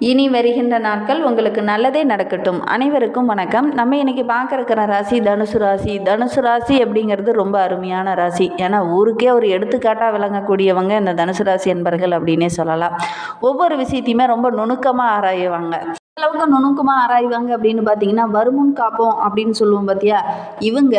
இனி வருகின்ற நாட்கள் உங்களுக்கு நல்லதே நடக்கட்டும். அனைவருக்கும் வணக்கம். நம்ம இன்னைக்கு பார்க்க இருக்கிற ராசி தனுசு ராசி. தனுசு ராசி அப்படிங்கிறது ரொம்ப அருமையான ராசி. ஏன்னா ஊருக்கே ஒரு எடுத்துக்காட்டாக விளங்கக்கூடியவங்க இந்த தனுசு ராசி என்பர்கள் அப்படின்னே சொல்லலாம். ஒவ்வொரு விஷயத்தையுமே ரொம்ப நுணுக்கமாக ஆராயுவாங்க. அளவுக்கு நுணுக்கமாக ஆராய்வாங்க அப்படின்னு பார்த்தீங்கன்னா வருமுன் காப்போம் அப்படின்னு சொல்லுவோம் பார்த்தியா இவங்க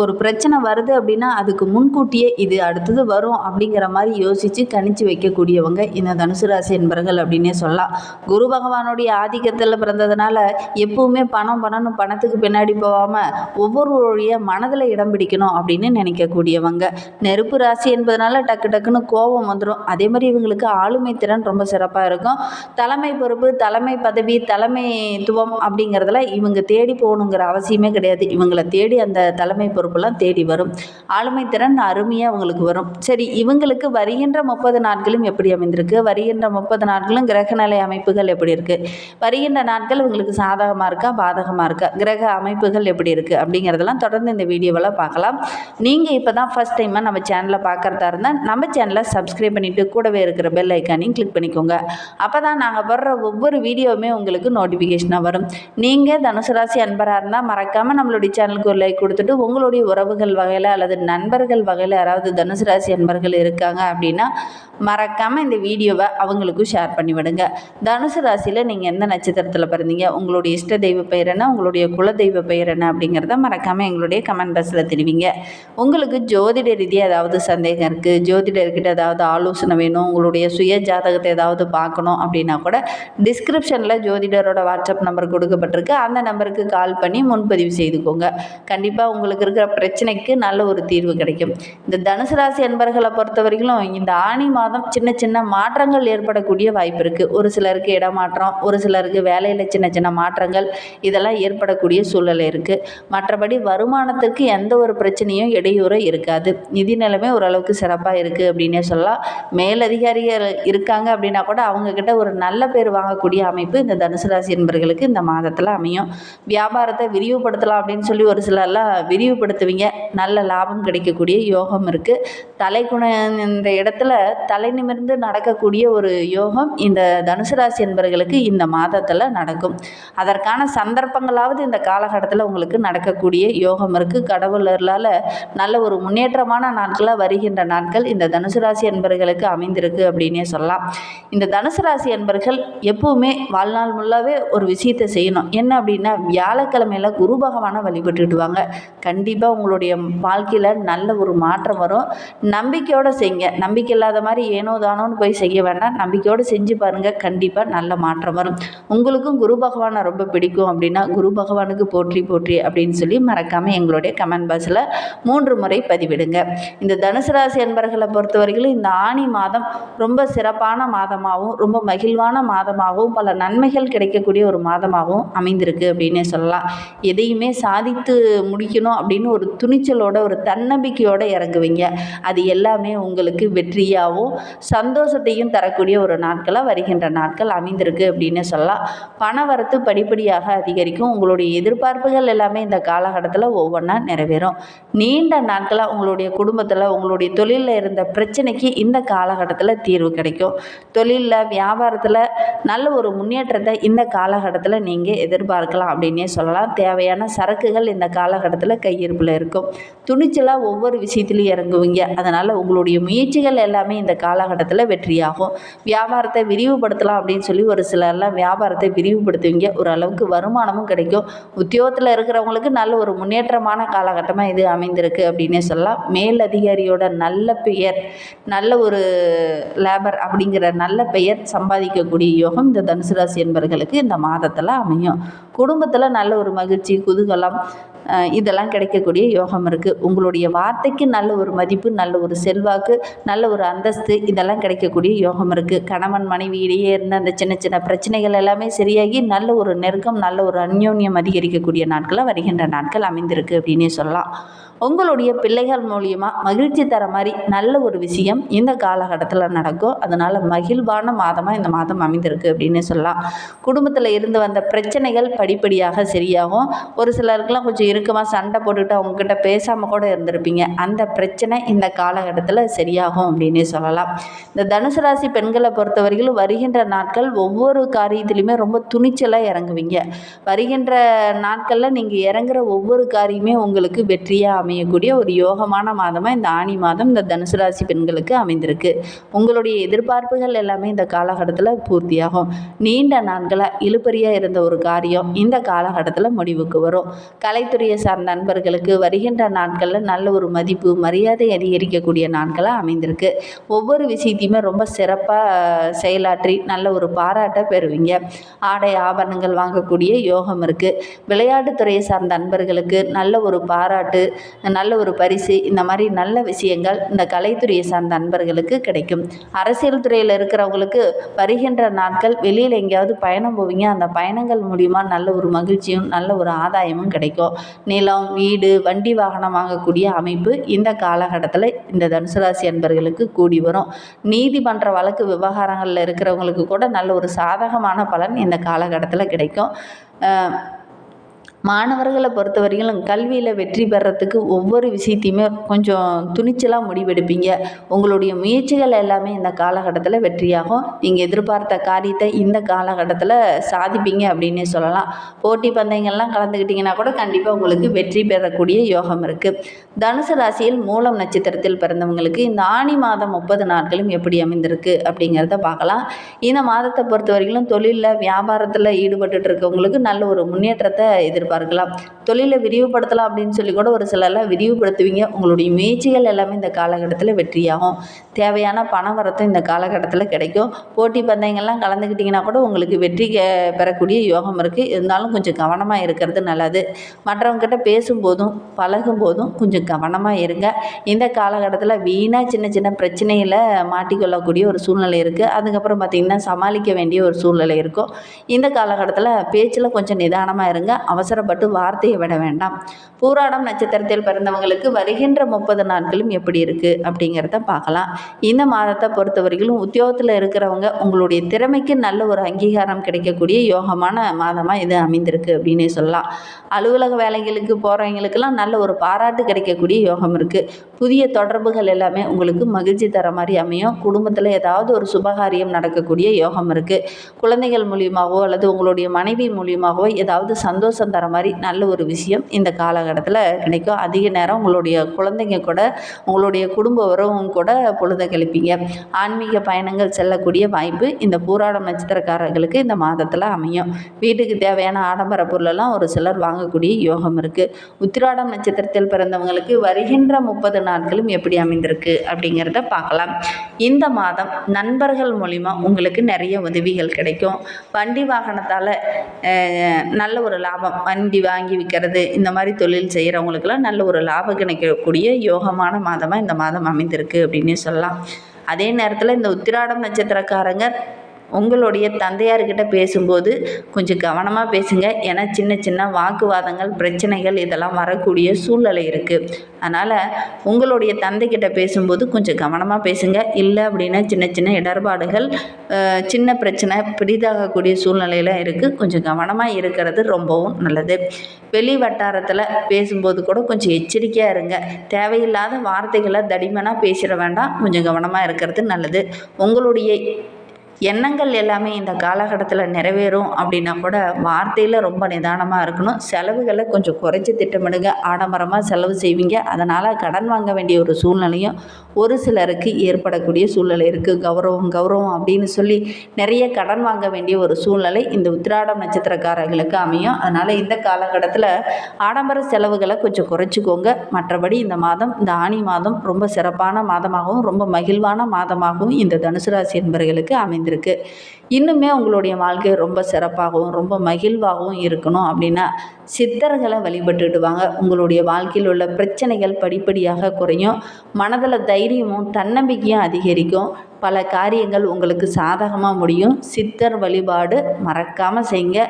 ஒரு பிரச்சனை வருது அப்படின்னா அதுக்கு முன்கூட்டியே இது அடுத்தது வரும் அப்படிங்கிற மாதிரி யோசித்து கணிச்சு வைக்கக்கூடியவங்க இந்த தனுசு ராசி என்பர்கள் அப்படின்னே சொல்லலாம். குரு பகவானுடைய ஆதிக்கத்தில் பிறந்ததுனால எப்பவுமே பணம் பணம்னு பணத்துக்கு பின்னாடி போகாமல் ஒவ்வொருவருடைய மனதில் இடம் பிடிக்கணும் அப்படின்னு நினைக்கக்கூடியவங்க. நெருப்பு ராசி என்பதனால டக்கு டக்குன்னு கோபம் வந்துடும் அதே மாதிரி இவங்களுக்கு ஆளுமை திறன் ரொம்ப சிறப்பாக இருக்கும். தலைமை பொறுப்பு தலைமை பதவி தலைமைத்துவம் அப்படிங்கிறதுல இவங்க தேடி போகணுங்கிற அவசியமே கிடையாது. இவங்களை தேடி அந்த தலைமை பொறுப்பெல்லாம் தேடி வரும். ஆளுமை திறன் அருமையாக அவங்களுக்கு வரும். சரி இவங்களுக்கு வருகின்ற முப்பது நாட்களும் எப்படி அமைந்திருக்கு? வருகின்ற முப்பது நாட்களும் கிரகநிலை அமைப்புகள் எப்படி இருக்குது வருகின்ற நாட்கள் இவங்களுக்கு சாதகமாக இருக்கா? பாதகமாக இருக்கா? கிரக அமைப்புகள் எப்படி இருக்குது அப்படிங்கிறதெல்லாம் தொடர்ந்து இந்த வீடியோவில் பார்க்கலாம். நீங்கள் இப்போ தான் ஃபஸ்ட் டைமாக நம்ம சேனலை பார்க்குறதா இருந்தால் நம்ம சேனலை சப்ஸ்கிரைப் பண்ணிவிட்டு கூடவே இருக்கிற பெல் ஐக்கானையும் கிளிக் பண்ணிக்கோங்க. அப்போ தான் நாங்கள் வர்ற ஒவ்வொரு வீடியோவுமே உங்களுக்கு நோட்டிஃபிகேஷனாக வரும். நீங்கள் தனுசு ராசி அன்பராக இருந்தால் மறக்காமல் நம்மளுடைய சேனலுக்கு ஒரு லைக் கொடுத்துட்டு உங்களுடைய உறவுகள் வகையில் அல்லது நண்பர்கள் வகையில் யாராவது தனுசு ராசி அன்பர்கள் இருக்காங்க அப்படின்னா மறக்காமல் இந்த வீடியோவை அவங்களுக்கும் ஷேர் பண்ணி விடுங்க தனுசு ராசியில் நீங்கள் எந்த நட்சத்திரத்தில் பிறந்தீங்க? உங்களுடைய இஷ்ட தெய்வ பெயர் என்ன? உங்களுடைய குல தெய்வ பெயர் என்ன? அப்படிங்கிறத மறக்காமல் எங்களுடைய கமெண்ட் பாக்ஸில் தெரிவிங்க. உங்களுக்கு ஜோதிட ரீதியாக ஏதாவது சந்தேகம் இருக்குது ஜோதிடர்கிட்ட ஏதாவது ஆலோசனை வேணும்? உங்களுடைய சுய ஜாதகத்தை ஏதாவது பார்க்கணும் அப்படின்னா கூட டிஸ்கிரிப்ஷனில் ஜோதிடரோட வாட்ஸ்அப் நம்பர் கொடுக்கப்பட்டிருக்கு. அந்த நம்பருக்கு கால் பண்ணி முன்பதிவு செய்துக்கோங்க. கண்டிப்பாக உங்களுக்கு இருக்கிற பிரச்சனைக்கு நல்ல ஒரு தீர்வு கிடைக்கும். இந்த தனுசு ராசி அன்பர்களை பொறுத்த வரைக்கும் இந்த ஆணி மாதம் சின்ன சின்ன மாற்றங்கள் ஏற்படக்கூடிய வாய்ப்பு இருக்குது ஒரு சிலருக்கு இடமாற்றம் ஒரு சிலருக்கு வேலையில் சின்ன சின்ன மாற்றங்கள் இதெல்லாம் ஏற்படக்கூடிய சூழ்நிலை இருக்குது மற்றபடி வருமானத்துக்கு எந்த ஒரு பிரச்சனையும் இடையூறும் இருக்காது. நிதி நிலைமை ஓரளவுக்கு சிறப்பாக இருக்குது அப்படின்னே சொல்லலாம். மேலதிகாரிகள் இருக்காங்க அப்படின்னா கூட அவங்கக்கிட்ட ஒரு நல்ல பேர் வாங்கக்கூடிய அமைப்பு இந்த தனுசு ராசி என்பர்களுக்கு இந்த மாதத்தில் அமையும். வியாபாரத்தை விரிவுபடுத்தலாம் அப்படின்னு சொல்லி ஒரு சிலர்லாம் விரிவுபடுத்துவீங்க. நல்ல லாபம் கிடைக்கக்கூடிய யோகம் இருக்குது தலைக்குண இந்த இடத்துல தலை நிமிர்ந்து நடக்கக்கூடிய ஒரு யோகம் இந்த தனுசு ராசி என்பர்களுக்கு இந்த மாதத்தில் நடக்கும். அதற்கான சந்தர்ப்பங்களாவது இந்த காலகட்டத்தில் உங்களுக்கு நடக்கக்கூடிய யோகம் இருக்குது கடவுளர்களால் நல்ல ஒரு முன்னேற்றமான நாட்களாக வருகின்ற நாட்கள் இந்த தனுசு ராசி என்பர்களுக்கு அமைந்திருக்கு அப்படின்னே சொல்லலாம். இந்த தனுசு ராசி என்பர்கள் எப்பவுமே வாழ்நாள் நல்லாவே ஒரு விஷயத்தை செய்யணும். என்ன அப்படின்னா வியாழக்கிழமையில் குரு பகவானை வழிபட்டுடுவாங்க. கண்டிப்பாக உங்களுடைய வாழ்க்கையில் நல்ல ஒரு மாற்றம் வரும். நம்பிக்கையோடு செய்யுங்க. நம்பிக்கை இல்லாத மாதிரி ஏனோ தானோன்னு போய் செய்ய வேண்டாம். நம்பிக்கையோடு செஞ்சு பாருங்கள் கண்டிப்பாக நல்ல மாற்றம் வரும். உங்களுக்கும் குரு பகவானை ரொம்ப பிடிக்கும் அப்படின்னா குரு பகவானுக்கு போற்றி போற்றி அப்படின்னு சொல்லி மறக்காமல் எங்களுடைய கமெண்ட் பாக்ஸில் மூன்று முறை பதிவிடுங்க. இந்த தனுசு ராசி என்பர்களை பொறுத்த இந்த ஆணி மாதம் ரொம்ப சிறப்பான மாதமாகவும் ரொம்ப மகிழ்வான மாதமாகவும் பல நன்மைகள் கிடைக்கக்கூடிய ஒரு மாதமாகவும் அமைந்திருக்கு அப்படின்னே சொல்லலாம். எதையுமே சாதித்து முடிக்கணும் அப்படின்னு ஒரு துணிச்சலோட ஒரு தன்னம்பிக்கையோடு இறங்குவீங்க. அது எல்லாமே உங்களுக்கு வெற்றியாகவும் சந்தோஷத்தையும் தரக்கூடிய ஒரு நாட்களாக வருகின்ற நாட்கள் அமைந்திருக்கு அப்படின்னு சொல்லலாம். பண வரத்து படிப்படியாக அதிகரிக்கும். உங்களுடைய எதிர்பார்ப்புகள் எல்லாமே இந்த காலகட்டத்தில் ஒவ்வொன்றா நிறைவேறும். நீண்ட நாட்களாக உங்களுடைய குடும்பத்தில் உங்களுடைய தொழிலில் இருந்த பிரச்சனைக்கு இந்த காலகட்டத்தில் தீர்வு கிடைக்கும். தொழிலில் வியாபாரத்தில் நல்ல ஒரு முன்னேற்றத்தை இந்த காலகட்டத்தில் நீங்கள் எதிர்பார்க்கலாம் அப்படின்னே சொல்லலாம். தேவையான சரக்குகள் இந்த காலகட்டத்தில் கையிருப்பில் இருக்கும். துணிச்சலாக ஒவ்வொரு விஷயத்துலையும் இறங்குவீங்க. அதனால் உங்களுடைய முயற்சிகள் எல்லாமே இந்த காலகட்டத்தில் வெற்றியாகும். வியாபாரத்தை விரிவுபடுத்தலாம் அப்படின்னு சொல்லி ஒரு சிலர்லாம் வியாபாரத்தை விரிவுபடுத்துவீங்க. ஓரளவுக்கு வருமானமும் கிடைக்கும். உத்தியோகத்தில் இருக்கிறவங்களுக்கு நல்ல ஒரு முன்னேற்றமான காலகட்டமாக இது அமைந்திருக்கு அப்படின்னே சொல்லலாம். மேல் அதிகாரியோட நல்ல பெயர் நல்ல ஒரு லேபர் அப்படிங்கிற நல்ல பெயர் சம்பாதிக்கக்கூடிய யோகம் இந்த தனுசு ராசி என்பவர்களுக்கு இந்த மாதத்தில் அமையும். குடும்பத்தில் நல்ல ஒரு மகிழ்ச்சி குதூகலம் இதெல்லாம் கிடைக்கக்கூடிய யோகம் இருக்குது உங்களுடைய வார்த்தைக்கு நல்ல ஒரு மதிப்பு நல்ல ஒரு செல்வாக்கு நல்ல ஒரு அந்தஸ்து இதெல்லாம் கிடைக்கக்கூடிய யோகம் இருக்குது கணவன் மனைவி இடையே இருந்த அந்த சின்ன சின்ன பிரச்சனைகள் எல்லாமே சரியாகி நல்ல ஒரு நெருக்கம் நல்ல ஒரு அந்யோன்யம் அதிகரிக்கக்கூடிய நாட்களாக வருகின்ற நாட்கள் அமைந்திருக்கு அப்படின்னே சொல்லலாம். உங்களுடைய பிள்ளைகள் மூலியமாக மகிழ்ச்சி தர மாதிரி நல்ல ஒரு விஷயம் இந்த காலகட்டத்தில் நடக்கும் அதனால் மகிழ்வான மாதமாக இந்த மாதம் அமைந்திருக்கு அப்படின்னு சொல்லலாம். குடும்பத்தில் இருந்து வந்த பிரச்சனைகள் படிப்படியாக சரியாகும். ஒரு சிலருக்குலாம் கொஞ்சம் இறுக்கமாக சண்டை போட்டுக்கிட்டு அவங்கக்கிட்ட பேசாமல் கூட இருந்திருப்பீங்க. அந்த பிரச்சனை இந்த காலகட்டத்தில் சரியாகும் அப்படின்னே சொல்லலாம். இந்த தனுசு ராசி பெண்களை பொறுத்தவரையிலும் வருகின்ற நாட்கள் ஒவ்வொரு காரியத்திலையுமே ரொம்ப துணிச்சலாக இறங்குவீங்க. வருகின்ற நாட்களில் நீங்கள் இறங்குற ஒவ்வொரு காரியமே உங்களுக்கு வெற்றியாக அமையக்கூடிய ஒரு யோகமான மாதமாக இந்த ஆணி மாதம் இந்த தனுசு ராசி பெண்களுக்கு அமைந்திருக்கு. உங்களுடைய எதிர்பார்ப்புகள் எல்லாமே இந்த காலகட்டத்தில் பூர்த்தியாகும். நீண்ட நாட்களாக இழுபறியாக இருந்த ஒரு காரியம் இந்த காலகட்டத்தில் முடிவுக்கு வரும். கலைத்துறை கலைத்துறையை சார்ந்த நண்பர்களுக்கு வருகின்ற நாட்களில் நல்ல ஒரு மதிப்பு மரியாதை அதிகரிக்கக்கூடிய நாட்களாக அமைந்திருக்கு. ஒவ்வொரு விஷயத்தையுமே ரொம்ப சிறப்பாக செயலாற்றி நல்ல ஒரு பாராட்டை பெறுவீங்க. ஆடை ஆபரணங்கள் வாங்கக்கூடிய யோகம் இருக்குது விளையாட்டுத்துறையை சார்ந்த நண்பர்களுக்கு நல்ல ஒரு பாராட்டு நல்ல ஒரு பரிசு இந்த மாதிரி நல்ல விஷயங்கள் இந்த கலைத்துறையை சார்ந்த நண்பர்களுக்கு கிடைக்கும். அரசியல் துறையில் இருக்கிறவங்களுக்கு வருகின்ற நாட்கள் வெளியில் எங்கேயாவது பயணம் போவீங்க. அந்த பயணங்கள் மூலிமா நல்ல ஒரு மகிழ்ச்சியும் நல்ல ஒரு ஆதாயமும் கிடைக்கும். நிலம் வீடு வண்டி வாகனம் வாங்கக்கூடிய அமைப்பு இந்த காலகட்டத்தில் இந்த தனுசு ராசி அன்பர்களுக்கு கூடி வரும். நீதிமன்ற வழக்கு விவகாரங்களில் இருக்கிறவங்களுக்கு கூட நல்ல ஒரு சாதகமான பலன் இந்த காலகட்டத்தில் கிடைக்கும். மாணவர்களை மாணவர்களை பொறுத்தவரையிலும் கல்வியில் வெற்றி பெறத்துக்கு ஒவ்வொரு விஷயத்தையுமே கொஞ்சம் துணிச்சலாக முடிவெடுப்பீங்க. உங்களுடைய முயற்சிகள் எல்லாமே இந்த காலகட்டத்தில் வெற்றியாகும். நீங்கள் எதிர்பார்த்த காரியத்தை இந்த காலகட்டத்தில் சாதிப்பீங்க அப்படின்னே சொல்லலாம். போட்டி பந்தயங்கள்லாம் கலந்துக்கிட்டிங்கன்னா கூட கண்டிப்பாக உங்களுக்கு வெற்றி பெறக்கூடிய யோகம் இருக்குது தனுசு ராசியில் மூலம் நட்சத்திரத்தில் பிறந்தவங்களுக்கு இந்த ஆணி மாதம் முப்பது நாட்களும் எப்படி அமைந்திருக்கு அப்படிங்கிறத பார்க்கலாம். இந்த மாதத்தை பொறுத்த வரையிலும் தொழிலில் வியாபாரத்தில் ஈடுபட்டு இருக்கவங்களுக்கு நல்ல ஒரு முன்னேற்றத்தை எதிர்பார்க்கலாம் தொழிலை விரிவுபடுத்தலாம் அப்படின்னு சொல்லி கூட ஒரு சிலர்லாம் விரிவுபடுத்துவீங்க. உங்களுடைய முயற்சிகள் எல்லாமே இந்த காலகட்டத்தில் வெற்றியாகும். தேவையான பண வரத்தும் இந்த காலகட்டத்தில் கிடைக்கும். போட்டி பந்தயங்கள்லாம் கலந்துக்கிட்டிங்கன்னா கூட உங்களுக்கு வெற்றி பெறக்கூடிய யோகம் இருக்குது இருந்தாலும் கொஞ்சம் கவனமாக இருக்கிறது நல்லது. மற்றவங்ககிட்ட பேசும்போதும் பழகும் போதும் கொஞ்சம் கவனமாக இருங்க. இந்த காலகட்டத்தில் வீணாக சின்ன சின்ன பிரச்சனையில் மாட்டிக்கொள்ளக்கூடிய ஒரு சூழ்நிலை இருக்குது அதுக்கப்புறம் பார்த்திங்கன்னா சமாளிக்க வேண்டிய ஒரு சூழ்நிலை இருக்கும். இந்த காலகட்டத்தில் பேச்சில் கொஞ்சம் நிதானமாக இருங்க. அவசரப்பட்டு வார்த்தையை விட வேண்டாம். பூராடம் நட்சத்திரத்தில் பிறந்தவங்களுக்கு வருகின்ற முப்பது நாட்களும் எப்படி இருக்குது அப்படிங்கிறத பார்க்கலாம். இந்த மாதத்தை பொறுத்தவரையிலும் உத்தியோகத்தில் இருக்கிறவங்க உங்களுடைய திறமைக்கு நல்ல ஒரு அங்கீகாரம் கிடைக்கக்கூடிய யோகமான மாதமாக இது அமைந்திருக்கு அப்படின்னே சொல்லலாம். அலுவலக வேலைகளுக்கு போகிறவங்களுக்கெல்லாம் நல்ல ஒரு பாராட்டு கிடைக்கக்கூடிய யோகம் இருக்குது புதிய தொடர்புகள் எல்லாமே உங்களுக்கு மகிழ்ச்சி தர மாதிரி அமையும். குடும்பத்தில் ஏதாவது ஒரு சுபகாரியம் நடக்கக்கூடிய யோகம் இருக்குது குழந்தைகள் மூலியமாகவோ அல்லது உங்களுடைய மனைவி மூலியமாகவோ ஏதாவது சந்தோஷம் தர மாதிரி நல்ல ஒரு விஷயம் இந்த காலகட்டத்தில் கிடைக்கும். அதிக நேரம் உங்களுடைய குழந்தைங்க கூட உங்களுடைய குடும்ப உறவும் கூட பொழுத கழிப்பீங்க. ஆன்மீக பயணங்கள் செல்லக்கூடிய வாய்ப்பு இந்த பூராடம் நட்சத்திரக்காரர்களுக்கு இந்த மாதத்தில் அமையும். வீட்டுக்கு தேவையான ஆடம்பர பொருளெல்லாம் ஒரு சிலர் வாங்கக்கூடிய யோகம் இருக்குது உத்திராடம் நட்சத்திரத்தில் பிறந்தவங்களுக்கு வருகின்ற முப்பது நாட்களும் எப்படி அமைந்திருக்கு அப்படிங்கிறத பார்க்கலாம். இந்த மாதம் நண்பர்கள் மூலிமா உங்களுக்கு நிறைய உதவிகள் கிடைக்கும். வண்டி வாகனத்தால் நல்ல ஒரு லாபம். வண்டி வாங்கி விற்கிறது இந்த மாதிரி தொழில் செய்கிறவங்களுக்கெல்லாம் நல்ல ஒரு லாபம் கிடைக்கக்கூடிய யோகமான மாதமாக இந்த மாதம் அமைந்திருக்கு அப்படின்னே சொல்லலாம். அதே நேரத்தில் இந்த உத்திராடம் நட்சத்திரக்காரங்க உங்களுடைய தந்தையார்கிட்ட பேசும்போது கொஞ்சம் கவனமாக பேசுங்க. ஏன்னா சின்ன சின்ன வாக்குவாதங்கள் பிரச்சனைகள் இதெல்லாம் வரக்கூடிய சூழ்நிலை இருக்குது அதனால் உங்களுடைய தந்தைக்கிட்ட பேசும்போது கொஞ்சம் கவனமாக பேசுங்க. இல்லை அப்படின்னா சின்ன சின்ன இடர்பாடுகள் சின்ன பிரச்சனை பெரிதாகக்கூடிய சூழ்நிலையில் இருக்குது கொஞ்சம் கவனமாக இருக்கிறது ரொம்பவும் நல்லது. வெளி வட்டாரத்தில் பேசும்போது கூட கொஞ்சம் எச்சரிக்கையாக இருங்க. தேவையில்லாத வார்த்தைகளை தடிமனாக பேசிட வேண்டாம். கொஞ்சம் கவனமாக இருக்கிறது நல்லது. உங்களுடைய எண்ணங்கள் எல்லாமே இந்த காலகட்டத்தில் நிறைவேறும் அப்படின்னா கூட வார்த்தையில் ரொம்ப நிதானமாக இருக்கணும். செலவுகளை கொஞ்சம் குறைச்சி திட்டமிடுங்க. ஆடம்பரமாக செலவு செய்வீங்க. அதனால் கடன் வாங்க வேண்டிய ஒரு சூழ்நிலையும் ஒரு சிலருக்கு ஏற்படக்கூடிய சூழ்நிலை இருக்குது கௌரவம் கௌரவம் அப்படின்னு சொல்லி நிறைய கடன் வாங்க வேண்டிய ஒரு சூழ்நிலை இந்த உத்திராடம் நட்சத்திரக்காரர்களுக்கு அமையும். அதனால் இந்த காலகட்டத்தில் ஆடம்பர செலவுகளை கொஞ்சம் குறைச்சிக்கோங்க. மற்றபடி இந்த மாதம் இந்த ஆணி மாதம் ரொம்ப சிறப்பான மாதமாகவும் ரொம்ப மகிழ்வான மாதமாகவும் இந்த தனுசு ராசி என்பவர்களுக்கு அமைந்திருக்கு இன்னுமே உங்களுடைய வாழ்க்கை ரொம்ப சிறப்பாகவும் ரொம்ப மகிழ்வாகவும் இருக்கணும் அப்படின்னா சித்தர்களை வழிபட்டுட்டு வாங்க உங்களுடைய வாழ்க்கையில் உள்ள பிரச்சனைகள் படிப்படியாக குறையும். மனதில் தைரியமும் தன்னம்பிக்கையும் அதிகரிக்கும். பல காரியங்கள் உங்களுக்கு சாதகமாக முடியும். சித்தர் வழிபாடு மறக்காமல் செய்யுங்க.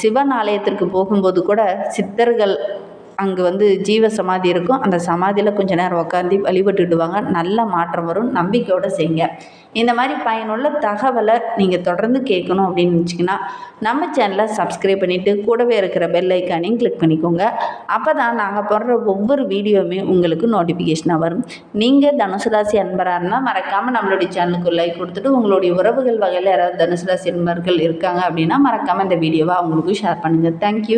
சிவன் ஆலயத்திற்கு போகும்போது கூட சித்தர்கள் அங்கே வந்து ஜீவ சமாதி இருக்கும். அந்த சமாதியில் கொஞ்ச நேரம் உட்காந்து வழிபட்டுடுவாங்க. நல்ல மாற்றம் வரும். நம்பிக்கையோடு செய்யுங்க. இந்த மாதிரி பயனுள்ள தகவலை நீங்கள் தொடர்ந்து கேட்கணும் அப்படின்னு நினச்சிங்கன்னா நம்ம சேனலை சப்ஸ்கிரைப் பண்ணிவிட்டு கூடவே இருக்கிற பெல் ஐக்கானையும் கிளிக் பண்ணிக்கோங்க. அப்போ தான் நாங்கள் போடுற ஒவ்வொரு வீடியோவுமே உங்களுக்கு நோட்டிஃபிகேஷனாக வரும். நீங்கள் தனுசு ராசி அன்பராக இருந்தால் மறக்காமல் நம்மளுடைய சேனலுக்கு லைக் கொடுத்துட்டு உங்களுடைய உறவுகள் வகையில் யாராவது தனுசு ராசி அன்பர்கள் இருக்காங்க அப்படின்னா மறக்காமல் இந்த வீடியோவை அவங்களுக்கும் ஷேர் பண்ணுங்கள் தேங்க்யூ